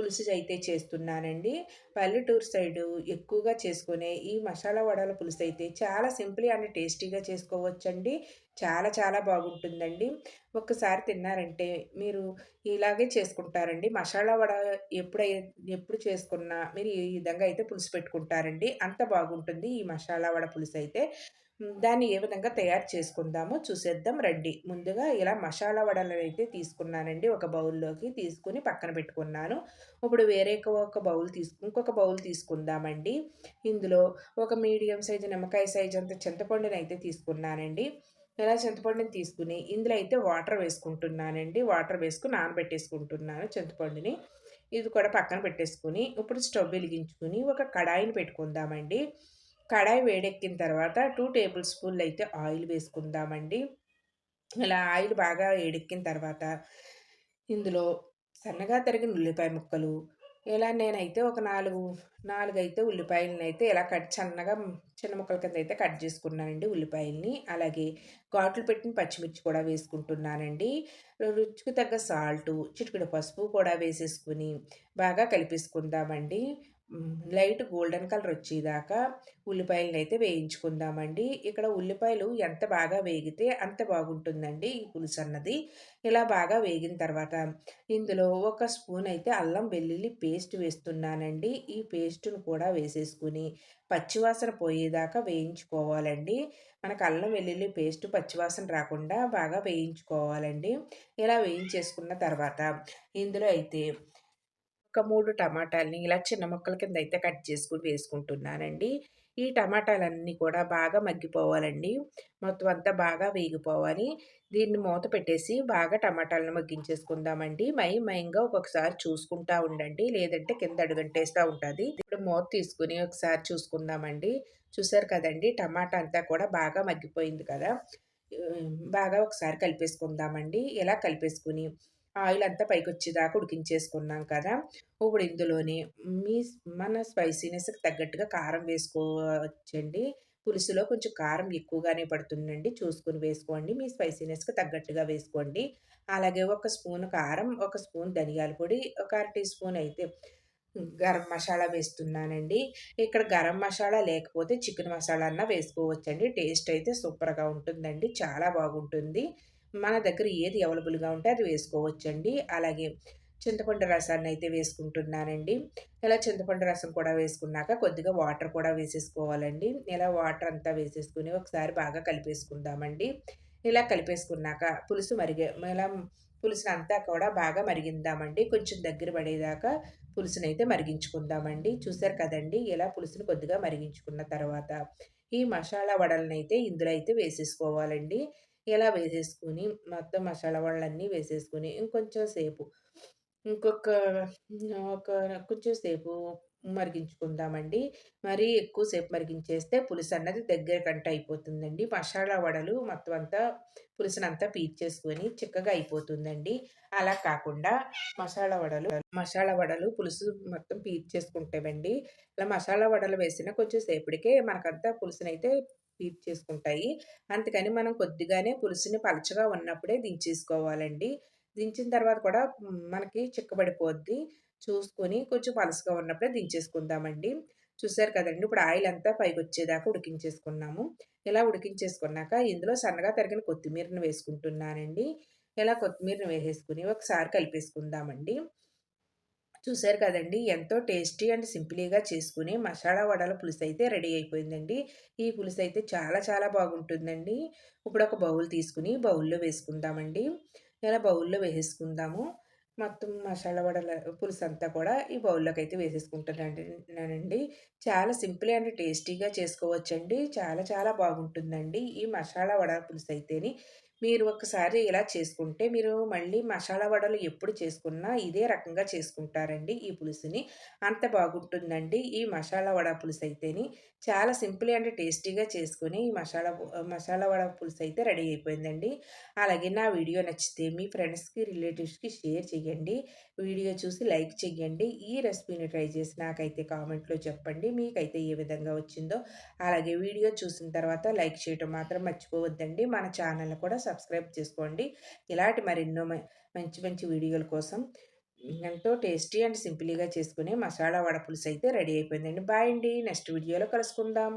పులుసు అయితే చేస్తున్నానండి. పల్లెటూరు సైడు ఎక్కువగా చేసుకునే ఈ మసాలా వడల పులుసు అయితే చాలా సింపుల్ అండ్ టేస్టీగా చేసుకోవచ్చండి. చాలా చాలా బాగుంటుందండి. ఒక్కసారి తిన్నారంటే మీరు ఇలాగే చేసుకుంటారండి. మసాలా వడ ఎప్పుడై ఎప్పుడు చేసుకున్నా మీరు ఈ విధంగా అయితే పులుసు పెట్టుకుంటారండి. అంత బాగుంటుంది ఈ మసాలా వడ పులుసు అయితే. దాన్ని ఏ విధంగా తయారు చేసుకుందామో చూసేద్దాం రండి. ముందుగా ఇలా మసాలా వడలు అయితే తీసుకున్నానండి. ఒక బౌల్లోకి తీసుకుని పక్కన పెట్టుకున్నాను. ఇప్పుడు వేరే ఒక బౌల్ తీసుకు ఇంకొక బౌల్ తీసుకుందామండి. ఇందులో ఒక మీడియం సైజు నిమ్మకాయ సైజు అంత చింతపండుని అయితే తీసుకున్నానండి. ఇలా చింతపండుని తీసుకుని ఇందులో అయితే వాటర్ వేసుకుంటున్నానండి. వాటర్ వేసుకుని నానబెట్టేసుకుంటున్నాను చింతపండుని. ఇది కూడా పక్కన పెట్టేసుకుని ఇప్పుడు స్టవ్ వెలిగించుకుని ఒక కడాయిని పెట్టుకుందామండి. కడాయి వేడెక్కిన తర్వాత టూ టేబుల్ స్పూన్లు అయితే ఆయిల్ వేసుకుందామండి. ఇలా ఆయిల్ బాగా వేడెక్కిన తర్వాత ఇందులో సన్నగా తరిగిన ఉల్లిపాయ ముక్కలు ఇలా నేనైతే ఒక నాలుగు నాలుగు అయితే ఉల్లిపాయలని అయితే ఇలా కట్ సన్నగా చిన్న ముక్కల కింద అయితే కట్ చేసుకున్నానండి ఉల్లిపాయల్ని. అలాగే ఘాట్లు పెట్టిన పచ్చిమిర్చి కూడా వేసుకుంటున్నానండి. రుచికి తగ్గ సాల్టు చిటికెడు పసుపు కూడా వేసేసుకుని బాగా కలిపేసుకుందామండి. లైట్ గోల్డెన్ కలర్ వచ్చేదాకా ఉల్లిపాయలను అయితే వేయించుకుందామండి. ఇక్కడ ఉల్లిపాయలు ఎంత బాగా వేగితే అంత బాగుంటుందండి ఈ పులుసు అన్నది. ఇలా బాగా వేగిన తర్వాత ఇందులో ఒక స్పూన్ అయితే అల్లం వెల్లుల్లి పేస్ట్ వేస్తున్నానండి. ఈ పేస్ట్ను కూడా వేసేసుకుని పచ్చివాసన పోయేదాకా వేయించుకోవాలండి. మనకు అల్లం వెల్లుల్లి పేస్ట్ పచ్చివాసన రాకుండా బాగా వేయించుకోవాలండి. ఇలా వేయించేసుకున్న తర్వాత ఇందులో అయితే ఒక మూడు టమాటాలని ఇలా చిన్న ముక్కల కింద అయితే కట్ చేసుకుని వేసుకుంటున్నానండి. ఈ టమాటాలన్నీ కూడా బాగా మగ్గిపోవాలండి. మొత్తం అంతా బాగా వేగిపోవాలి. దీన్ని మూత పెట్టేసి బాగా టమాటాలను మగ్గించేసుకుందామండి. మై మయంగా ఒక్కొక్కసారి చూసుకుంటా ఉండండి. లేదంటే కింద అడుగంటేస్తూ ఉంటుంది. ఇప్పుడు మూత తీసుకుని ఒకసారి చూసుకుందామండి. చూసారు కదండి టమాటా అంతా కూడా బాగా మగ్గిపోయింది కదా. బాగా ఒకసారి కలిపేసుకుందామండి. ఇలా కలిపేసుకుని? ఆయిల్ అంతా పైకి వచ్చేదాకా ఉడికించేసుకున్నాం కదా! ఇప్పుడు ఇందులోని మీ మన స్పైసీనెస్కి తగ్గట్టుగా కారం వేసుకోవచ్చండి. పులుసులో కొంచెం కారం ఎక్కువగానే పడుతుందండి. చూసుకుని వేసుకోండి. మీ స్పైసీనెస్కి తగ్గట్టుగా వేసుకోండి. అలాగే ఒక స్పూన్ కారం ఒక స్పూన్ ధనియాల పొడి ఒక అర టీ స్పూన్ అయితే గరం మసాలా వేస్తున్నానండి. ఇక్కడ గరం మసాలా లేకపోతే చికెన్ మసాలా అన్న వేసుకోవచ్చండి. టేస్ట్ అయితే సూపర్గా ఉంటుందండి. చాలా బాగుంటుంది. మన దగ్గర ఏది అవైలబుల్గా ఉంటే అది వేసుకోవచ్చండి. అలాగే చింతపండు రసాన్ని అయితే వేసుకుంటున్నానండి. ఇలా చింతపండు రసం కూడా వేసుకున్నాక కొద్దిగా వాటర్ కూడా వేసేసుకోవాలండి. ఇలా వాటర్ అంతా వేసేసుకుని ఒకసారి బాగా కలిపేసుకుందామండి. ఇలా కలిపేసుకున్నాక పులుసు మరిగే ఇలా పులుసుని అంతా కూడా బాగా మరిగిందామండి. కొంచెం దగ్గర పడేదాకా పులుసుని అయితే మరిగించుకుందామండి. చూసారు కదండి ఇలా పులుసును కొద్దిగా మరిగించుకున్న తర్వాత ఈ మసాలా వడలనైతే ఇందులో అయితే వేసేసుకోవాలండి. ఇలా వేసేసుకొని మొత్తం మసాలా వాళ్ళన్నీ వేసేసుకొని ఇంకొంచెం సేపు ఇంకొక ఒక కొంచెం సేపు మరిగించుకుందామండి. మరీ ఎక్కువసేపు మరిగించేస్తే పులుసు అన్నది దగ్గర కంట అయిపోతుందండి. మసాలా వడలు మొత్తం అంతా పులుసునంతా పీల్చేసుకొని చిక్కగా అయిపోతుందండి. అలా కాకుండా మసాలా వడలు మసాలా వడలు పులుసు మొత్తం పీల్చేసుకుంటామండి. ఇలా మసాలా వడలు వేసిన కొంచెం సేపటికే మనకంతా పులుసునైతే హీట్ చేసుకుంటాయి. అందుకని మనం కొద్దిగానే పులుసుని పలచగా ఉన్నప్పుడే దించేసుకోవాలండి. దించిన తర్వాత కూడా మనకి చిక్కబడిపోద్ది. చూసుకొని కొంచెం పలసగా ఉన్నప్పుడే దించేసుకుందామండి. చూసారు కదండి ఇప్పుడు ఆయిల్ అంతా పైకి వచ్చేదాకా ఉడికించేసుకున్నాము. ఇలా ఉడికించేసుకున్నాక ఇందులో సన్నగా తరిగిన కొత్తిమీరను వేసుకుంటున్నానండి. ఇలా కొత్తిమీరను వేసేసుకుని ఒకసారి కలిపేసుకుందామండి. చూసారు కదండి. ఎంతో టేస్టీ అండ్ సింపుల్గా చేసుకుని మసాలా వడల పులుసు అయితే రెడీ అయిపోయిందండి. ఈ పులుసు అయితే చాలా చాలా బాగుంటుందండి. ఇప్పుడు ఒక బౌల్ తీసుకుని బౌల్లో వేసుకుందామండి. ఇలా బౌల్లో వేసేసుకుందాము. మొత్తం మసాలా వడల పులుసు అంతా కూడా ఈ బౌల్లోకి అయితే వేసేసుకుంటున్నానండి చాలా సింపుల్ అండ్ టేస్టీగా చేసుకోవచ్చండి. చాలా చాలా బాగుంటుందండి ఈ మసాలా వడ పులుసు అయితేని మీరు ఒకసారి ఇలా చేసుకుంటే మీరు మళ్ళీ మసాలా వడలు ఎప్పుడు చేసుకున్నా ఇదే రకంగా చేసుకుంటారండి ఈ పులుసుని. అంత బాగుంటుందండి ఈ మసాలా వడ పులుసు అయితేని చాలా సింపుల్ అండ్ టేస్టీగా చేసుకొని ఈ మసాలా మసాలా వడ పులుసు అయితే రెడీ అయిపోయిందండి. అలాగే నా వీడియో నచ్చితే మీ ఫ్రెండ్స్కి రిలేటివ్స్కి షేర్ చేయండి. వీడియో చూసి లైక్ చేయండి ఈ రెసిపీని ట్రై చేసి నాకైతే కామెంట్లో చెప్పండి. మీకైతే ఏ విధంగా వచ్చిందో. అలాగే వీడియో చూసిన తర్వాత లైక్ చేయటం మాత్రం మర్చిపోవద్దండి. మన ఛానల్ని కూడా సబ్స్క్రైబ్ చేసుకోండి. ఇలాంటి మరెన్నో మంచి మంచి వీడియోల కోసం ఎంతో టేస్టీ అండ్ సింపుల్గా చేసుకునే మసాలా వడ పులుసు అయితే రెడీ అయిపోయిందండి. బాయ్ అండి. నెక్స్ట్ వీడియోలో కలుసుకుందాం.